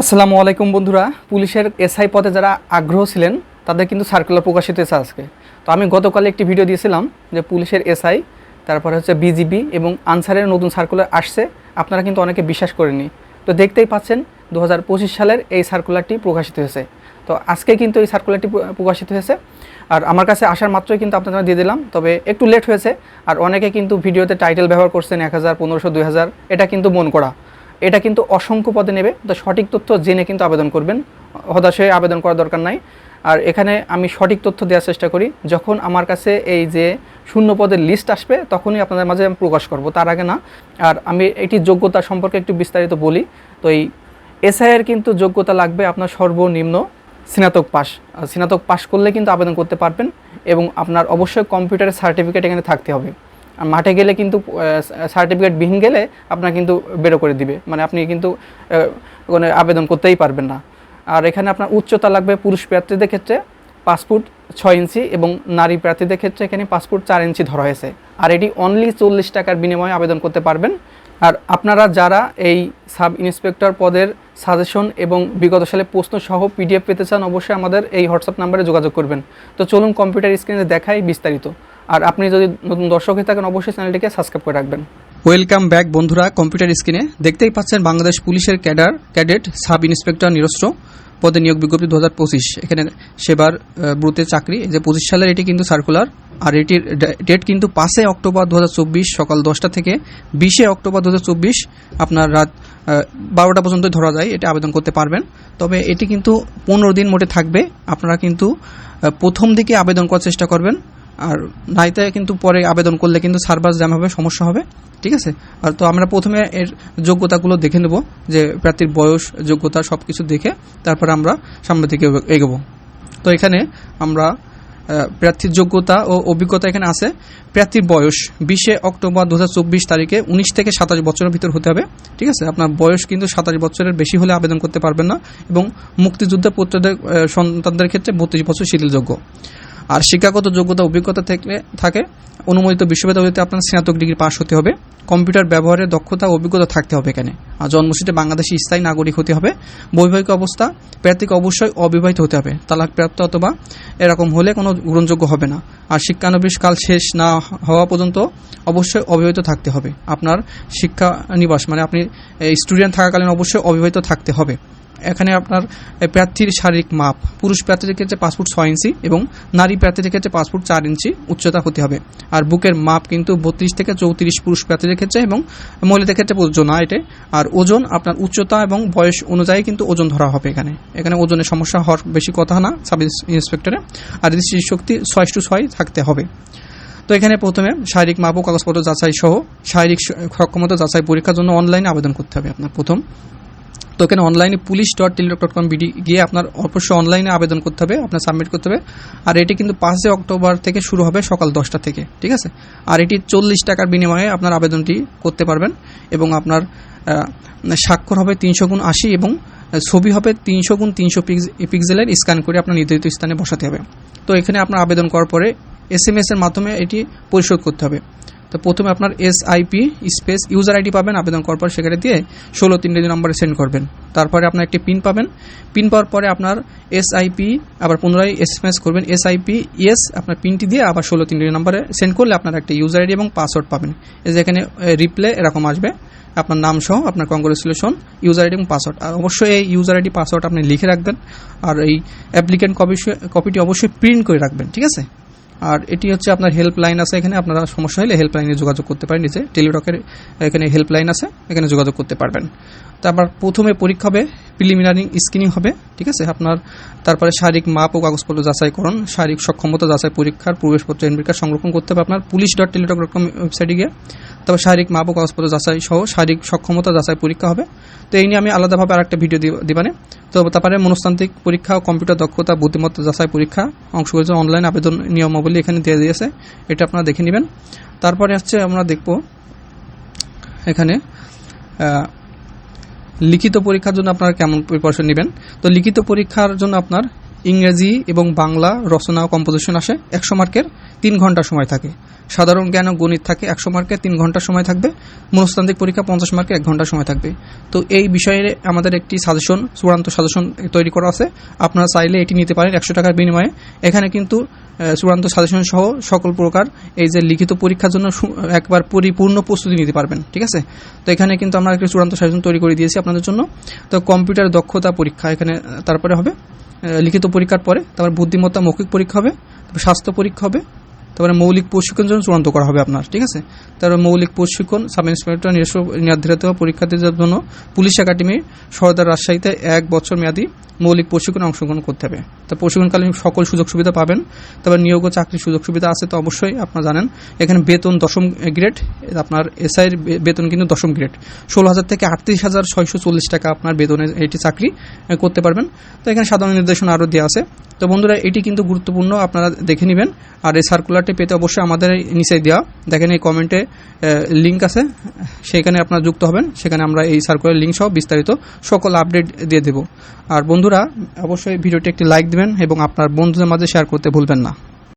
আসসালামু আলাইকুম বন্ধুরা। পুলিশের এসআই পদে যারা আগ্রহ ছিলেন, তাদের কিন্তু সার্কুলার প্রকাশিত হয়েছে আজকে। তো আমি গতকাল একটি ভিডিও দিয়েছিলাম যে পুলিশের এসআই, তারপরে হচ্ছে বিজিবি এবং আনসারের নতুন সার্কুলার আসছে। আপনারা কিন্তু অনেকে বিশ্বাস করেননি। তো দেখতেই পাচ্ছেন দু হাজার পঁচিশ সালের এই সার্কুলারটি প্রকাশিত হয়েছে। তো আজকে কিন্তু এই সার্কুলারটি প্রকাশিত হয়েছে। আর আমার কাছে আসার মাত্রই কিন্তু আপনাদের দিয়ে দিলাম, তবে একটু লেট হয়েছে। আর অনেকে কিন্তু ভিডিওতে টাইটেল ব্যবহার করছেন এক হাজার, পনেরোশো হাজার, এটা কিন্তু মন করা। এটা কিন্তু অসংখ্য পদে নেবে। তো সঠিক তথ্য জেনে কিন্তু আবেদন করবেন। হতাশ হয়ে আবেদন করার দরকার নাই। আর এখানে আমি সঠিক তথ্য দেওয়ার চেষ্টা করি। যখন আমার কাছে এই যে শূন্য পদের লিস্ট আসবে, তখনই আপনাদের মাঝে আমি প্রকাশ করব। তার আগে না, আর আমি এটি যোগ্যতা সম্পর্কে একটু বিস্তারিত বলি। তো এই এসআইয়ের কিন্তু যোগ্যতা লাগবে আপনার সর্বনিম্ন স্নাতক পাস স্নাতক পাস করলে কিন্তু আবেদন করতে পারবেন এবং আপনার অবশ্যই কম্পিউটারের সার্টিফিকেট এখানে থাকতে হবে। মাঠে গেলে কিন্তু সার্টিফিকেট বিহীন গেলে আপনার কিন্তু বেরো করে দিবে। মানে আপনি কিন্তু ওখানে আবেদন করতেই পারবেন না। আর এখানে আপনার উচ্চতা লাগবে পুরুষ প্রার্থীদের ক্ষেত্রে ফুট ছয় ইঞ্চি এবং নারী প্রার্থীদের ক্ষেত্রে এখানে ফুট চার ইঞ্চি ধরা হয়েছে। আর এটি অনলি চল্লিশ টাকার বিনিময়ে আবেদন করতে পারবেন। আর আপনারা যারা এই সাব ইন্সপেক্টর পদের সাজেশন এবং বিগত সালে প্রশ্ন সহ পিডিএফ পেতে চান, অবশ্যই আমাদের এই হোয়াটসঅ্যাপ নাম্বারে যোগাযোগ করবেন। তো চলুন কম্পিউটার স্ক্রিনে দেখাই বিস্তারিত। আর আপনি যদি নতুন দর্শক হয়ে থাকেন অবশ্যই চ্যানেলটিকে সাবস্ক্রাইব করে রাখবেন। ওয়েলকাম ব্যাক বন্ধুরা কম্পিউটার স্ক্রিনে দেখতেই পাচ্ছেন বাংলাদেশ পুলিশের ক্যাডার ক্যাডেট সাব ইন্সপেক্টর নিরস্ত্র। পদে নিয়োগ বিজ্ঞপ্তি দু হাজার পঁচিশ। এখানে সেবার আহ, ব্রুতে চাকরি। যে পঁচিশ সালের এটি কিন্তু সার্কুলার আর এটির ডেট কিন্তু পাঁচই অক্টোবর দু হাজার চব্বিশ সকাল দশটা থেকে বিশে অক্টোবর দু হাজার চব্বিশ। আপনার রাত বারোটা পর্যন্ত ধরা যায় এটা আবেদন করতে পারবেন। তবে এটি কিন্তু পনেরো দিন মোটে থাকবে। আপনারা কিন্তু প্রথম দিকে আবেদন করার চেষ্টা করবেন। আর নাইতে কিন্তু পরে আবেদন করলে কিন্তু সার্ভার জ্যাম হবে, সমস্যা হবে, ঠিক আছে? আর তো আমরা প্রথমে এর যোগ্যতাগুলো দেখে নেব, যে প্রার্থীর বয়স, যোগ্যতা সব কিছু দেখে তারপরে আমরা সামনের দিকে এগো- এগোবো। তো এখানে আমরা প্রার্থীর যোগ্যতা ও অভিজ্ঞতা এখানে আছে। প্রার্থীর বয়স, বিশে অক্টোবর দুহাজার চব্বিশ তারিখে উনিশ থেকে সাতাশ বছরের ভিতর হতে হবে, ঠিক আছে? আপনার বয়স কিন্তু সাতাশ বছরের বেশি হলে আবেদন করতে পারবেন না এবং মুক্তিযুদ্ধ পুত্রদের সন্তানদের ক্ষেত্রে বত্রিশ বছর শিথিলযোগ্য। আর শিক্ষাগত যোগ্যতা, অভিজ্ঞতা থেকে থাকে। অনুমোদিত বিশ্ববিদ্যালয়তে আপনার স্নাতক ডিগ্রি পাস হতে হবে। কম্পিউটার ব্যবহারের দক্ষতা অভিজ্ঞতা থাকতে হবে এখানে। আর জন্মসূত্রে বাংলাদেশি স্থায়ী নাগরিক হতে হবে। বৈবাহিক অবস্থা, প্রার্থীকে অবশ্যই অবিবাহিত হতে হবে। তালাক প্রাপ্ত অথবা এরকম হলে কোনো গ্রহণযোগ্য হবে না। আর শিক্ষানবিশ কাল শেষ না হওয়া পর্যন্ত অবশ্যই অবিবাহিত থাকতে হবে। আপনার শিক্ষা নিবাস মানে আপনি স্টুডেন্ট থাকাকালীন অবশ্যই অবিবাহিত থাকতে হবে। এখানে আপনার প্রার্থীর শারীরিক মাপ। পুরুষ প্রার্থীদের ক্ষেত্রে ফুট ছয় ইঞ্চি এবং নারী প্রার্থীদের ক্ষেত্রে ফুট চার ইঞ্চি উচ্চতা হতে হবে। আর বুকের মাপ কিন্তু বত্রিশ থেকে চৌত্রিশ পুরুষ প্রার্থীদের ক্ষেত্রে এবং মহিলাদের ক্ষেত্রে প্রযোজ্য না এটা আর ওজন, আপনার উচ্চতা এবং বয়স অনুযায়ী কিন্তু ওজন ধরা হবে এখানে। এখানে ওজনের সমস্যা হওয়ার বেশি কথা না সাব ইন্সপেক্টরে। আর দৃষ্টি শক্তি ছয় টু ছয় থাকতে হবে। তো এখানে প্রথমে শারীরিক মাপ ও কাগজপত্র যাচাই সহ শারীরিক সক্ষমতা যাচাই পরীক্ষার জন্য অনলাইনে আবেদন করতে হবে আপনার প্রথম। তো এখানে অনলাইনে police dot teletalk dot com BD গিয়ে আপনার অবশ্যই অনলাইনে আবেদন করতে হবে, আপনার সাবমিট করতে হবে। আর এটি কিন্তু পাঁচই অক্টোবর থেকে শুরু হবে, সকাল দশটা থেকে, ঠিক আছে? আর এটি চল্লিশ টাকার বিনিময়ে আপনার আবেদনটি করতে পারবেন এবং আপনার স্বাক্ষর হবে তিনশো গুণ আশি এবং ছবি হবে তিনশো গুণ তিনশো পিক্সেলের স্ক্যান করে আপনার নির্ধারিত স্থানে বসাতে হবে। তো এখানে আপনার আবেদন করার পরে এস এম এর মাধ্যমে এটি পরিশোধ করতে হবে। তো প্রথমে আপনার S IP space user ID পাবেন, আবেদন করার পর সেখানে দিয়ে ষোলো তিনটে নম্বরে সেন্ড করবেন। তারপরে আপনার একটি পিন পাবেন। পিন পাওয়ার পরে আপনার এস আইপি আবার পুনরায় এস এম এস করবেন এস আইপি ইয়েস আপনার পিনটি দিয়ে আবার ষোলো তিনটে নম্বরে সেন্ড করলে আপনার একটা ইউজার আইডি এবং পাসওয়ার্ড পাবেন। এই যে এখানে রিপ্লে এরকম আসবে। আপনার নাম সহ আপনার কংগ্রেচুলেশন ইউজার আইডি এবং পাসওয়ার্ড আর অবশ্যই এই ইউজার আইডি পাসওয়ার্ড আপনি লিখে রাখবেন। আর এই অ্যাপ্লিকেন্ট কপি কপিটি অবশ্যই প্রিন্ট করে রাখবেন, ঠিক আছে? আর এটি হচ্ছে আপনার হেল্পলাইন আছে এখানে। আপনারা সমস্যা হলে হেল্পলাইনে যোগাযোগ করতে পারেন। নিচে টেলিটকের এখানে হেল্পলাইন আছে, এখানে যোগাযোগ করতে পারবেন। তারপর প্রথমে পরীক্ষা হবে প্রিলিমিনারি স্ক্রিনিং হবে, ঠিক আছে? আপনার তারপরে শারীরিক মাপ ও কাগজপত্র যাচাইকরণ শারীরিক সক্ষমতা যাচাই পরীক্ষার, প্রবেশপত্র এনবি কার্ড সংরক্ষণ করতে হবে আপনার। Police dot teletalk dot com ওয়েবসাইটে গিয়ে। তারপর শারীরিক মাপ ও কাগজপত্র যাচাই সহ শারীরিক সক্ষমতা যাচাই পরীক্ষা হবে। তো এই নিয়ে আমি আলাদাভাবে আরেকটা ভিডিও দিব- দিবানে। তো তারপরে মনস্তান্ত্রিক পরীক্ষা ও কম্পিউটার দক্ষতা, বুদ্ধিমত্তা যাচাই পরীক্ষা অংশগ্রহণ অনলাইন আবেদন নিয়মাবলী এখানে দিয়ে দিয়েছে। এটা আপনারা দেখে নেবেন। তারপরে হচ্ছে আমরা দেখব এখানে লিখিত পরীক্ষার জন্য আপনারা কেমন প্রিপারেশন নেবেন? তো লিখিত পরীক্ষার জন্য আপনার ইংরেজি এবং বাংলা রচনা ও কম্পোজিশন আসে একশো মার্কের তিন ঘণ্টা সময় থাকে। সাধারণ জ্ঞান ও গণিত থাকে একশো মার্কের তিন ঘণ্টা সময় থাকবে। মনস্তান্ত্রিক পরীক্ষা পঞ্চাশ মার্কের এক ঘণ্টা সময় থাকবে। তো এই বিষয়ে আমাদের একটি সাজেশন চূড়ান্ত সাজেশন তৈরি করা আছে। আপনারা চাইলে এটি নিতে পারেন একশো টাকার বিনিময়ে। এখানে কিন্তু চূড়ান্ত সাজেশন সহ সকল প্রকার এই যে লিখিত পরীক্ষার জন্য একবার পরিপূর্ণ প্রস্তুতি নিতে পারবেন, ঠিক আছে? তো এখানে কিন্তু আমরা একটি চূড়ান্ত সাজেশন তৈরি করে দিয়েছি আপনাদের জন্য। তো কম্পিউটার দক্ষতা পরীক্ষা এখানে তারপরে হবে। লিখিত পরীক্ষার পরে তারপর বুদ্ধিমত্তা মৌখিক পরীক্ষা হবে স্বাস্থ্য পরীক্ষা হবে তারপরে মৌলিক প্রশিক্ষণ জন্য চূড়ান্ত করা হবে আপনার, ঠিক আছে? তারপরে মৌলিক প্রশিক্ষণ সাব ইন্সপেক্টর নির্ধারিত পরীক্ষার্থীদের জন্য পুলিশ একাডেমি সরদার রাজশাহীতে এক বছর মেয়াদী মৌলিক প্রশিক্ষণে অংশগ্রহণ করতে হবে। তো প্রশিক্ষণকালীন সকল সুযোগ সুবিধা পাবেন। তারপর নিয়োগ ও চাকরির সুযোগ সুবিধা আছে তো অবশ্যই আপনারা জানেন। এখানে বেতন দশম গ্রেড, আপনার এসআইয়ের বেতন কিন্তু দশম গ্রেড। ষোলো হাজার থেকে আটত্রিশ হাজার ছয়শো চল্লিশ টাকা আপনার বেতনে এটি চাকরি করতে পারবেন। তো এখানে সাধারণ নির্দেশনা আরও দেওয়া আছে। তো বন্ধুরা, এটি কিন্তু গুরুত্বপূর্ণ, আপনারা দেখে নেবেন। আর এই সার্কুলারটি পেতে অবশ্যই আমাদের নিচে দেওয়া। দেখেন এই কমেন্টে লিঙ্ক আছে সেখানে আপনারা যুক্ত হবেন। সেখানে আমরা এই সার্কুলার লিঙ্ক সহ বিস্তারিত সকল আপডেট দিয়ে দেব। আর বন্ধুরা, অবশ্যই ভিডিওটি একটি লাইক দেবেন এবং আপনার বন্ধুদের মাঝে শেয়ার করতে ভুলবেন না।